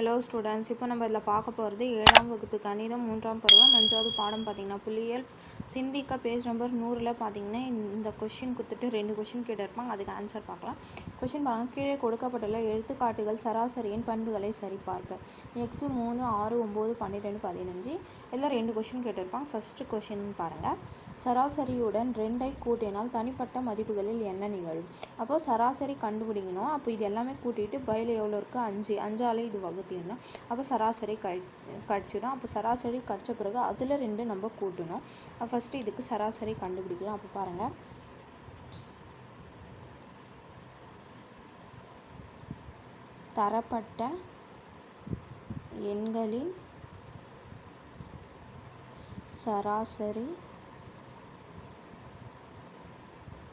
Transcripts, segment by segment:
Hello students இப்போ நம்ம இதில் பார்க்க போகிறது ஏழாம் வகுப்பு கணிதம் மூன்றாம் பருவம் அஞ்சாவது பாடம் பார்த்தீங்கன்னா புள்ளியியல் சிந்திக்க பேஜ் நம்பர் நூறில் பார்த்தீங்கன்னா இந்த கொஷின் கொடுத்துட்டு ரெண்டு கொஷின் கேட்டிருப்பாங்க அதுக்கு ஆன்சர் பார்க்கலாம். கொஷின் பாருங்கள் கீழே கொடுக்கப்பட்டுள்ள எடுத்துக்காட்டுகள் சராசரியின் பண்புகளை சரிபார்க்க. எக்ஸு மூணு ஆறு ஒம்பது பன்னிரெண்டு பதினஞ்சு. இதில் ரெண்டு கொஷின் கேட்டிருப்பாங்க ஃபஸ்ட்டு கொஷின் பாருங்கள் சராசரியுடன் ரெண்டை கூட்டினால் தனிப்பட்ட மதிப்புகளில் என்ன நிகழும்? அப்போது சராசரி கண்டுபிடிக்கணும். அப்போ இது எல்லாமே கூட்டிட்டு பயில் எவ்வளோ இருக்குது அஞ்சு. அஞ்சாலே இது வகுத்திடணும். அப்போ சராசரி கழி கழிச்சிடும் அப்போ சராசரி கழிச்ச பிறகு அதில் ரெண்டு நம்ம கூட்டணும். ஃபஸ்ட்டு இதுக்கு சராசரி கண்டுபிடிக்கலாம். அப்போ பாருங்கள் தரப்பட்ட எண்களின் சராசரி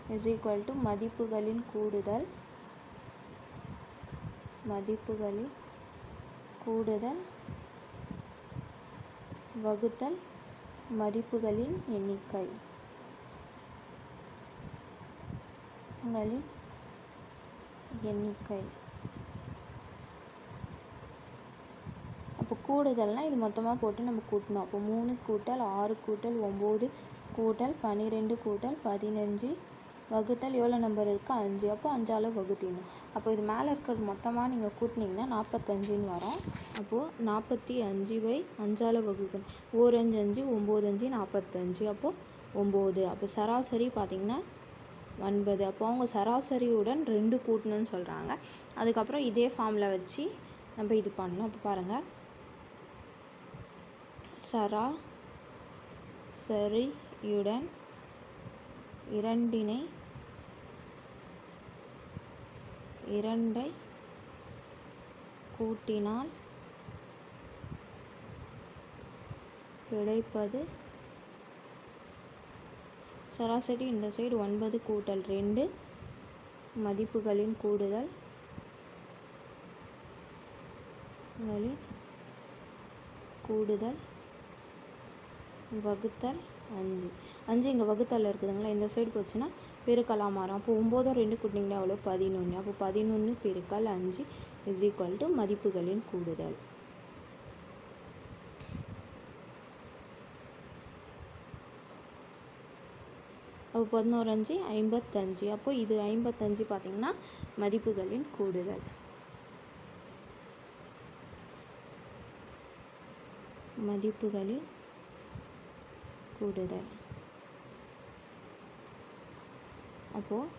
இஸ் ஈக்குவல் டு மதிப்புகளின் கூடுதல் மதிப்புகளின் கூடுதல் வகுத்தல் மதிப்புகளின் எண்ணிக்கை. எண்ணிக்கை. கூடுதல்னால் இது மொத்தமாக போட்டு நம்ம கூட்டணும். அப்போ மூணு கூட்டல் ஆறு கூட்டல் ஒம்பது கூட்டல் பன்னிரெண்டு கூட்டல் பதினஞ்சு வகுத்தல் எவ்வளோ நம்பர் இருக்குது அஞ்சு. அப்போ அஞ்சால் வகுத்திடணும். அப்போ இது மேலே இருக்கிறது மொத்தமாக நீங்கள் கூட்டினீங்கன்னா நாற்பத்தஞ்சுன்னு வரும். அப்போது நாற்பத்தி அஞ்சு பை அஞ்சால் வகுக்கணும். ஓரஞ்சு அஞ்சு ஒம்பது அஞ்சு நாற்பத்தஞ்சு. அப்போது ஒம்பது. அப்போ சராசரி பார்த்திங்கன்னா ஒன்பது. அப்போ அவங்க சராசரியுடன் ரெண்டு கூட்டணும்னு சொல்கிறாங்க அதுக்கப்புறம் இதே ஃபார்மில் வச்சு நம்ம இது பண்ணணும். அப்போ பாருங்கள் சரா. சரியுடன் இரண்டினை இரண்டை கூட்டினால் கிடைப்பது சராசரி இந்த சைடு ஒன்பது கூட்டல் ரெண்டு மதிப்புகளின் கூடுதல் கூடுதல் வகுத்தல் அஞ்சு. அஞ்சு இங்கே வகுத்தல் இருக்குதுங்களா? இந்த சைடு போச்சுன்னா பெருக்கலாம் மாறும் அப்போ ஒம்போதும் ரெண்டு கூட்டிங்கன்னா எவ்வளோ பதினொன்று அப்போ பதினொன்று பெருக்கல் அஞ்சு இஸ் ஈக்குவல் டு மதிப்புகளின் கூடுதல். அப்போ பதினோரு அஞ்சு ஐம்பத்தஞ்சு. அப்போ இது ஐம்பத்தஞ்சு பார்த்திங்கன்னா மதிப்புகளின் கூடுதல். மதிப்புகளின் கூடுதல் அப்போது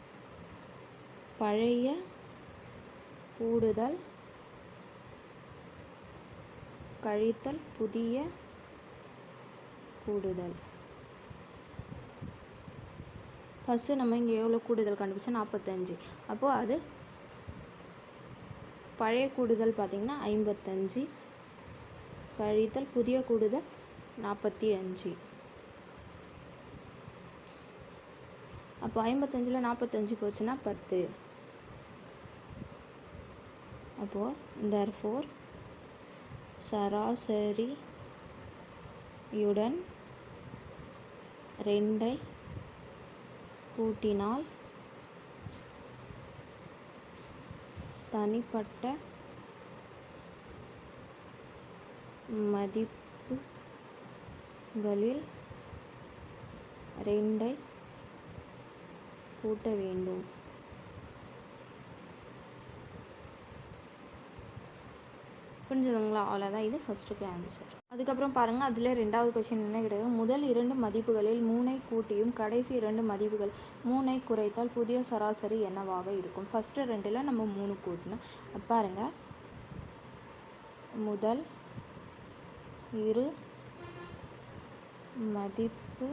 பழைய கூடுதல் கழித்தல் புதிய கூடுதல் ஃபஸ்ட்டு நம்ம இங்கே எவ்வளோ கூடுதல் கண்டுபிடிச்சோம் நாற்பத்தஞ்சு அப்போது அது பழைய கூடுதல் பார்த்திங்கன்னா ஐம்பத்தஞ்சு கழித்தல் புதிய கூடுதல் நாற்பத்தி அஞ்சு அப்போ ஐம்பத்தஞ்சில் நாற்பத்தஞ்சு போச்சுன்னா பத்து. அப்போது தர்ஃபோர் சராசரியுடன் ரெண்டை கூட்டினால் தனிப்பட்ட மதிப்புகளில் ரெண்டை கூட்ட வேண்டும். புரிஞ்சுதுங்களா? அவ்வளோதான் இது ஃபஸ்ட்டுக்கு ஆன்சர் அதுக்கப்புறம் பாருங்கள் அதில் ரெண்டாவது கொஷின் என்ன கிடையாது? முதல் இரண்டு மதிப்புகளில் மூனை கூட்டியும் கடைசி இரண்டு மதிப்புகள். மூனை குறைத்தால் புதிய சராசரி என்னவாக இருக்கும்? ஃபஸ்ட்டு ரெண்டில் நம்ம மூணு கூட்டணும். பாருங்கள் முதல் இரு மதிப்புகளுடன்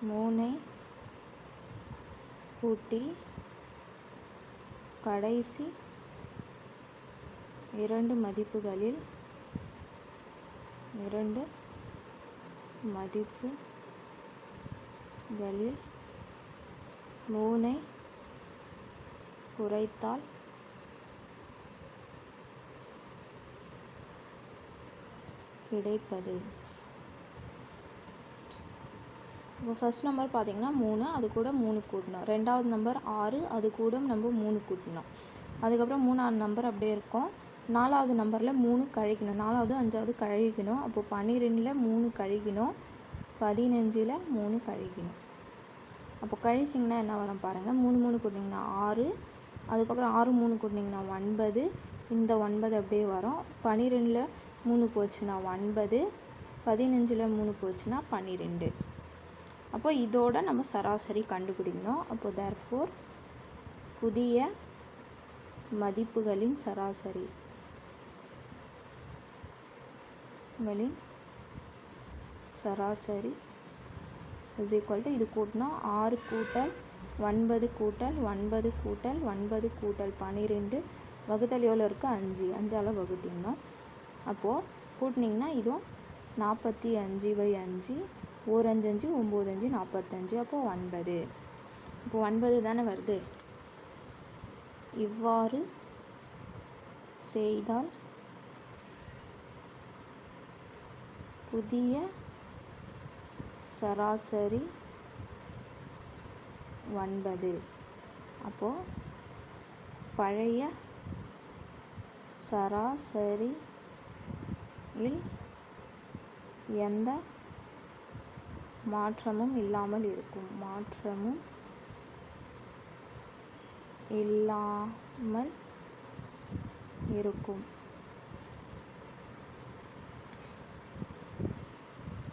மூனை கூட்டி கடைசி இரண்டு மதிப்புகளில் இரண்டு மதிப்புகளில் மூனை குறைத்தால் கிடைப்பது. ஃபஸ்ட் நம்பர் பார்த்தீங்கன்னா மூணு அது கூட மூணு கூட்டணும். ரெண்டாவது நம்பர் ஆறு அது கூட நம்ம மூணு கூட்டணும். அதுக்கப்புறம் மூணாவது நம்பர் அப்படியே இருக்கும். நாலாவது நம்பரில் மூணு கழிக்கணும். நாலாவது அஞ்சாவது கழிக்கணும். அப்போது பன்னிரெண்டில் மூணு கழிக்கணும். பதினஞ்சில் மூணு கழிக்கணும். அப்போ கழிச்சிங்கன்னா என்ன வரும் பாருங்கள் மூணு மூணு கூட்டிங்கன்னா ஆறு. அதுக்கப்புறம் ஆறு மூணு கூட்டிங்கன்னா ஒன்பது. இந்த ஒன்பது அப்படியே வரும். பன்னிரெண்டில் மூணு போச்சுன்னா ஒன்பது. பதினஞ்சில் மூணு போச்சுன்னா பன்னிரெண்டு. அப்போ இதோட நம்ம சராசரி கண்டுபிடிக்கணும். அப்போ தர்ஃபோர் புதிய மதிப்புகளின் சராசரி. களின் சராசரி இஸ் ஈக்குவல் டு இது கூட்டினா ஆறு கூட்டல் ஒன்பது கூட்டல் ஒன்பது கூட்டல் ஒன்பது கூட்டல் பன்னிரெண்டு வகுத்தல் எவ்வளோ இருக்குது அஞ்சு. அஞ்சால் வகுத்திடணும். அப்போது கூட்டினீங்கன்னா இதுவும் நாற்பத்தி அஞ்சு பை அஞ்சு ஓர் அஞ்சு அஞ்சு ஒம்பது அஞ்சு நாற்பத்தஞ்சு அப்போது ஒன்பது. இப்போ ஒன்பது தானே வருது? இவ்வாறு செய்தால் புதிய சராசரி ஒன்பது. அப்போது பழைய சராசரியில் எந்த மாற்றமும் இல்லாமல் இருக்கும். மாற்றமும் இல்லாமல் இருக்கும்.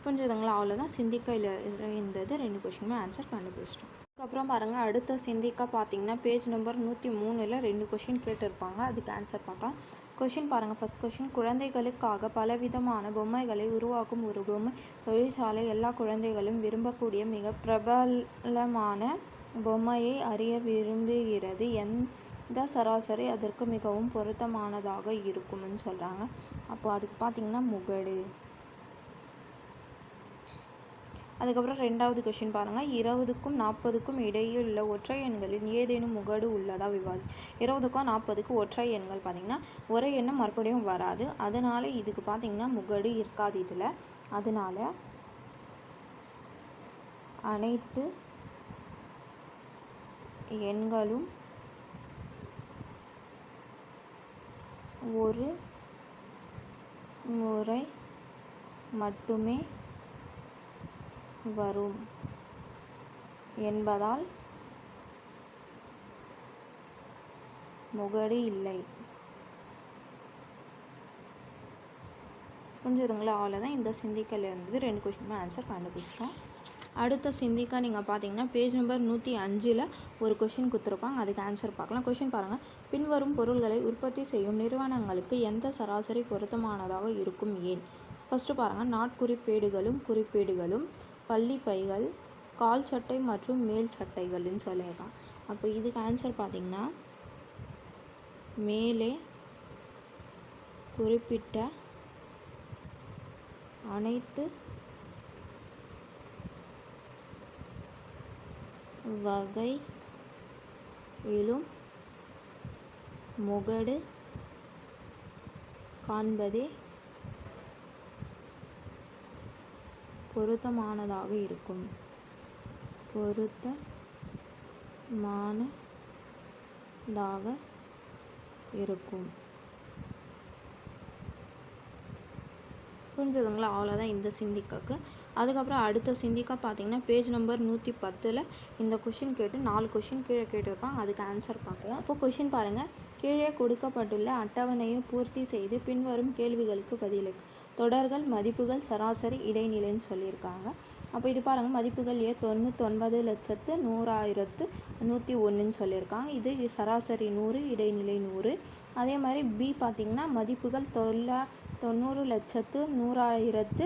புரிஞ்சதுங்களா அவ்வளோதான் சிந்திக்கையில் இருந்தது. ரெண்டு கொஷினுமே ஆன்சர் கண்டுபிடிச்சிட்டோம். அதுக்கப்புறம் பாருங்கள் அடுத்த சிந்திக்கா பார்த்தீங்கன்னா பேஜ் நம்பர் நூற்றி மூணில் ரெண்டு கொஷின் கேட்டிருப்பாங்க. அதுக்கு ஆன்சர் பார்க்கலாம். கொஷின் பாருங்கள் ஃபஸ்ட் கொஷின் குழந்தைகளுக்காக பலவிதமான பொம்மைகளை உருவாக்கும் ஒரு பொம்மை. தொழிற்சாலை எல்லா குழந்தைகளும் விரும்பக்கூடிய மிக பிரபலமான பொம்மையை அறிய விரும்புகிறது. எந்த சராசரி அதற்கு மிகவும் பொருத்தமானதாக இருக்கும்னு சொல்கிறாங்க அப்போது அதுக்கு பார்த்தீங்கன்னா முகடு. அதுக்கப்புறம் ரெண்டாவது கொஷின் பாருங்கள் இருபதுக்கும் நாற்பதுக்கும் இடையில் உள்ள ஒற்றை எண்களில் ஏதேனும் முகடு உள்ளதா விவாதி? இருபதுக்கும் நாற்பதுக்கு ஒற்றை எண்கள் பார்த்திங்கன்னா ஒரே எண்ணம் மறுபடியும் வராது. அதனால் இதுக்கு பார்த்திங்கன்னா முகடு இருக்காது இதில். அதனால அனைத்து எண்களும் ஒரு முறை மட்டுமே வரும் என்பதால் முகடு இல்லை. புரிஞ்சுதுங்களா? அவ்வளோதான் இந்த சிந்திக்கல் இருந்தது ரெண்டு கொஷினுமே ஆன்சர் கண்டுபிடிச்சிட்டோம். அடுத்த சிந்திக்கா நீங்கள் பார்த்தீங்கன்னா பேஜ் நம்பர் நூற்றி அஞ்சில் ஒரு கொஷின் கொடுத்துருப்பாங்க. அதுக்கு ஆன்சர் பார்க்கலாம். கொஷின் பாருங்கள் பின்வரும் பொருள்களை உற்பத்தி செய்யும் நிறுவனங்களுக்கு எந்த சராசரி பொருத்தமானதாக இருக்கும் ஏன்? ஃபஸ்ட்டு பாருங்கள் நாட்குறிப்பேடுகளும் குறிப்பேடுகளும் பள்ளி பைகள் கால் சட்டை மற்றும் மேல் சட்டைகள்னு சொல்லியிருக்கான் அப்போ இதுக்கு ஆன்சர் பார்த்திங்கன்னா மேலே குறிப்பிட்ட அனைத்து வகையிலும் முகடு காண்பதே பொருத்தமானதாக இருக்கும். பொருத்தமானதாக இருக்கும். புரிஞ்சதுங்களா? அவ்வளோதான் இந்த சிந்திக்காக்கு. அதுக்கப்புறம் அடுத்த சிந்திக்காக பார்த்தீங்கன்னா பேஜ் நம்பர் நூற்றி பத்தில் இந்த கொஷின் கேட்டு நாலு கொஷின் கீழே கேட்டிருப்பாங்க. அதுக்கு ஆன்சர் பார்க்கலாம். அப்போது கொஷின் பாருங்கள் கீழே கொடுக்கப்பட்டுள்ள அட்டவணையை பூர்த்தி செய்து பின்வரும் கேள்விகளுக்கு பதிலுக்கு தொடர்கள் மதிப்புகள் சராசரி இடைநிலைன்னு சொல்லியிருக்காங்க. அப்போ இது பாருங்கள் மதிப்புகள் ஏ தொண்ணூத்தொன்பது லட்சத்து நூறாயிரத்து நூற்றி ஒன்றுன்னு சொல்லியிருக்காங்க. இது சராசரி நூறு இடைநிலை நூறு. அதே மாதிரி பி பார்த்திங்கன்னா மதிப்புகள் தொல்ல தொண்ணூறு லட்சத்து நூறாயிரத்து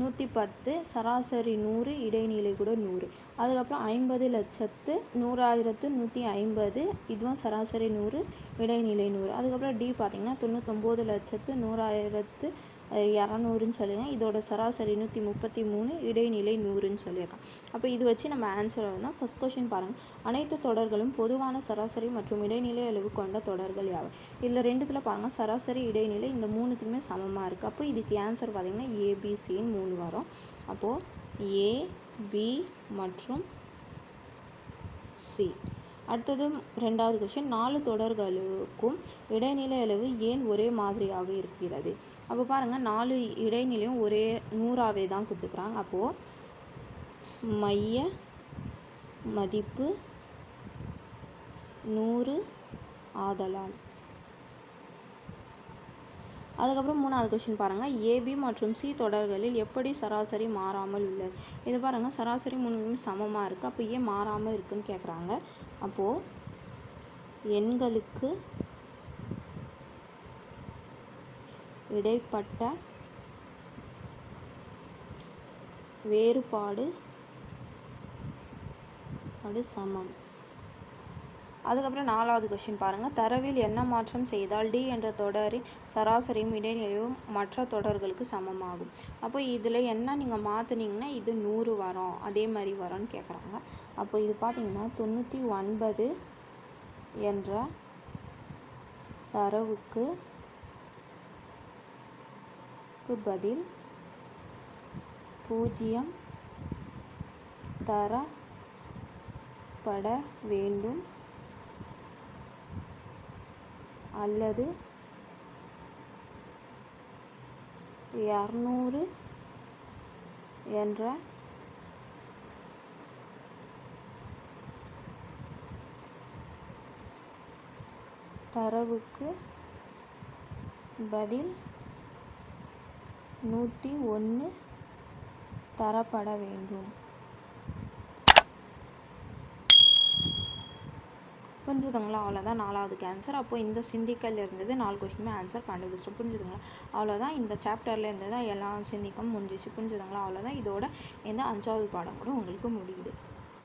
நூற்றி பத்து சராசரி நூறு இடைநிலை கூட நூறு. அதுக்கப்புறம் ஐம்பது லட்சத்து நூறாயிரத்து நூற்றி ஐம்பது இதுவும் சராசரி நூறு இடைநிலை நூறு. அதுக்கப்புறம் டி பார்த்திங்கன்னா தொண்ணூத்தொம்பது லட்சத்து நூறாயிரத்து இரநூறுன்னு சொல்லியிருக்கேன் இதோட சராசரி நூற்றி முப்பத்தி மூணு இடைநிலை நூறுன்னு சொல்லியிருக்கான் அப்போ இது வச்சு நம்ம ஆன்சர் வந்து ஃபஸ்ட் கொஷின் பாருங்கள் அனைத்து தொடர்களும் பொதுவான சராசரி மற்றும் இடைநிலை அளவு கொண்ட தொடர்கள் யாவை? இதில் ரெண்டுத்தில் பாருங்கள் சராசரி இடைநிலை இந்த மூணுத்துக்குமே சமமாக இருக்குது அப்போ இதுக்கு ஆன்சர் பார்த்திங்கன்னா ஏபிசின்னு மூணு வரும். அப்போது ஏ பி மற்றும் சி அடுத்தது ரெண்டாவது கொஷின் நாலு தொடர்களுக்கும் இடைநிலை அளவு ஏன் ஒரே மாதிரியாக இருக்கிறது? அப்போ பாருங்கள் நாலு இடைநிலையும் ஒரே நூறாவே தான் கொடுத்துக்கிறாங்க அப்போது மைய மதிப்பு நூறு ஆதலால். அதுக்கப்புறம் மூணாவது கொஷின் பாருங்கள் ஏபி மற்றும் சி தொடர்களில் எப்படி சராசரி மாறாமல் உள்ளது? இது பாருங்கள் சராசரி மூணுமே சமமாக இருக்குது அப்போ ஏன் மாறாமல் இருக்குன்னு கேட்குறாங்க அப்போது எண்களுக்கு இடைப்பட்ட வேறுபாடு அது சமம். அதுக்கப்புறம் நாலாவது கொஷின் பாருங்கள் தரவில் என்ன மாற்றம் செய்தால் டி என்ற தொடரின் சராசரியும் இடைநிலையும் மற்ற தொடர்களுக்கு சமமாகும். அப்போ இதில் என்ன நீங்கள் மாற்றுனீங்கன்னா இது நூறு வரும். அதே மாதிரி வரும்னு கேட்குறாங்க அப்போ இது பார்த்தீங்கன்னா தொண்ணூற்றி ஒன்பது என்ற தரவுக்கு பதில் பூஜ்ஜியம் தரப்பட வேண்டும். அல்லது இரநூறு என்ற தரவுக்கு பதில் நூற்றி ஒன்று தரப்பட வேண்டும். புரிஞ்சுதுங்களா? அவ்வளோதான் நாலாவதுக்கு ஆன்சர் அப்போது இந்த சிந்திக்கல் இருந்தது நாலு கொஸ்டினுமே ஆன்சர் கண்டுபிடிச்சோம் புரிஞ்சுதுங்களா? அவ்வளோதான் இந்த சாப்டரில் இருந்து தான் எல்லா சிந்திக்கும் முடிஞ்சிச்சு புரிஞ்சுதுங்களா? அவ்வளோதான் இதோட இந்த அஞ்சாவது பாடம் கூட உங்களுக்கு முடியுது.